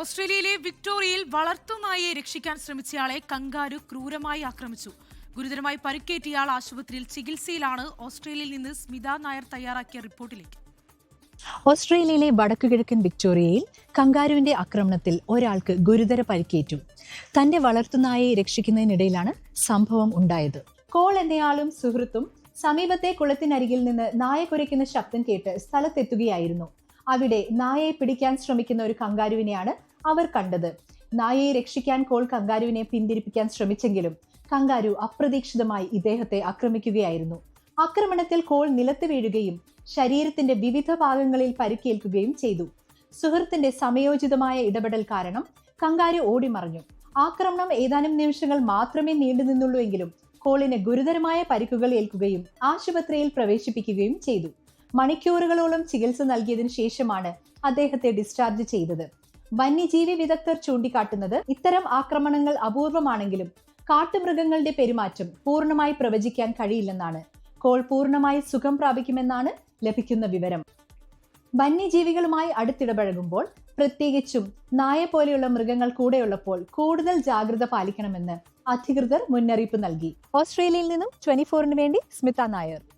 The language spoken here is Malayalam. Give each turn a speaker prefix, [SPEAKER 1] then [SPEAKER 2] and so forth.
[SPEAKER 1] ഓസ്ട്രേലിയയിലെ വിക്ടോറിയയിൽ വളർത്തുനായയെ രക്ഷിക്കാൻ ശ്രമിച്ചയാളെ കങ്കാരു ക്രൂരമായി ആക്രമിച്ചു. ഗുരുതരമായി പരിക്കേറ്റിയാൾ ആശുപത്രിയിൽ ചികിത്സയിലാണ് ഓസ്ട്രേലിയയിൽ നിന്ന് സ്മിത നായർ തയ്യാറാക്കിയ റിപ്പോർട്ടിലേക്ക്.
[SPEAKER 2] ഓസ്ട്രേലിയയിലെ വടക്കുകിഴക്കൻ വിക്ടോറിയയിൽ കങ്കാരുവിന്റെ ആക്രമണത്തിൽ ഒരാൾക്ക് ഗുരുതര പരിക്കേറ്റു. തന്റെ വളർത്തുനായയെ രക്ഷിക്കുന്നതിനിടയിലാണ് സംഭവം ഉണ്ടായത്. കോൾ എന്നയാളും സുഹൃത്തും സമീപത്തെ കുളത്തിനരികിൽ നിന്ന് നായ കുരയ്ക്കുന്ന ശബ്ദം കേട്ട് സ്ഥലത്തെത്തുകയായിരുന്നു. അവിടെ നായയെ പിടിക്കാൻ ശ്രമിക്കുന്ന ഒരു കങ്കാരുവിനെയാണ് അവർ കണ്ടത്. നായയെ രക്ഷിക്കാൻ കോൾ കങ്കാരുവിനെ പിന്തിരിപ്പിക്കാൻ ശ്രമിച്ചെങ്കിലും കങ്കാരു അപ്രതീക്ഷിതമായി ഇദ്ദേഹത്തെ ആക്രമിക്കുകയായിരുന്നു. ആക്രമണത്തിൽ കോൾ നിലത്ത് വീഴുകയും ശരീരത്തിന്റെ വിവിധ ഭാഗങ്ങളിൽ പരിക്കേൽക്കുകയും ചെയ്തു. സുഹൃത്തിന്റെ സമയോചിതമായ ഇടപെടൽ കാരണം കങ്കാരു ഓടിമറഞ്ഞു. ആക്രമണം ഏതാനും നിമിഷങ്ങൾ മാത്രമേ നീണ്ടു നിന്നുള്ളൂ എങ്കിലും കോളിന് ഗുരുതരമായ പരിക്കുകൾ ഏൽക്കുകയും ആശുപത്രിയിൽ പ്രവേശിപ്പിക്കുകയും ചെയ്തു. മണിക്കൂറുകളോളം ചികിത്സ നൽകിയതിനു ശേഷമാണ് അദ്ദേഹത്തെ ഡിസ്ചാർജ് ചെയ്തത്. വന്യജീവി വിദഗ്ധർ ചൂണ്ടിക്കാട്ടുന്നത് ഇത്തരം ആക്രമണങ്ങൾ അപൂർവമാണെങ്കിലും കാട്ടുമൃഗങ്ങളുടെ പെരുമാറ്റം പൂർണമായി പ്രവചിക്കാൻ കഴിയില്ലെന്നാണ്. കോൾ പൂർണമായി സുഖം പ്രാപിക്കുമെന്നാണ് ലഭിക്കുന്ന വിവരം. വന്യജീവികളുമായി അടുത്തിടപഴകുമ്പോൾ പ്രത്യേകിച്ചും നായ പോലെയുള്ള മൃഗങ്ങൾ കൂടെയുള്ളപ്പോൾ കൂടുതൽ ജാഗ്രത പാലിക്കണമെന്ന് അധികൃതർ മുന്നറിയിപ്പ് നൽകി. ഓസ്ട്രേലിയയിൽ നിന്നും ട്വന്റി ഫോറിന് വേണ്ടി സ്മിത നായർ.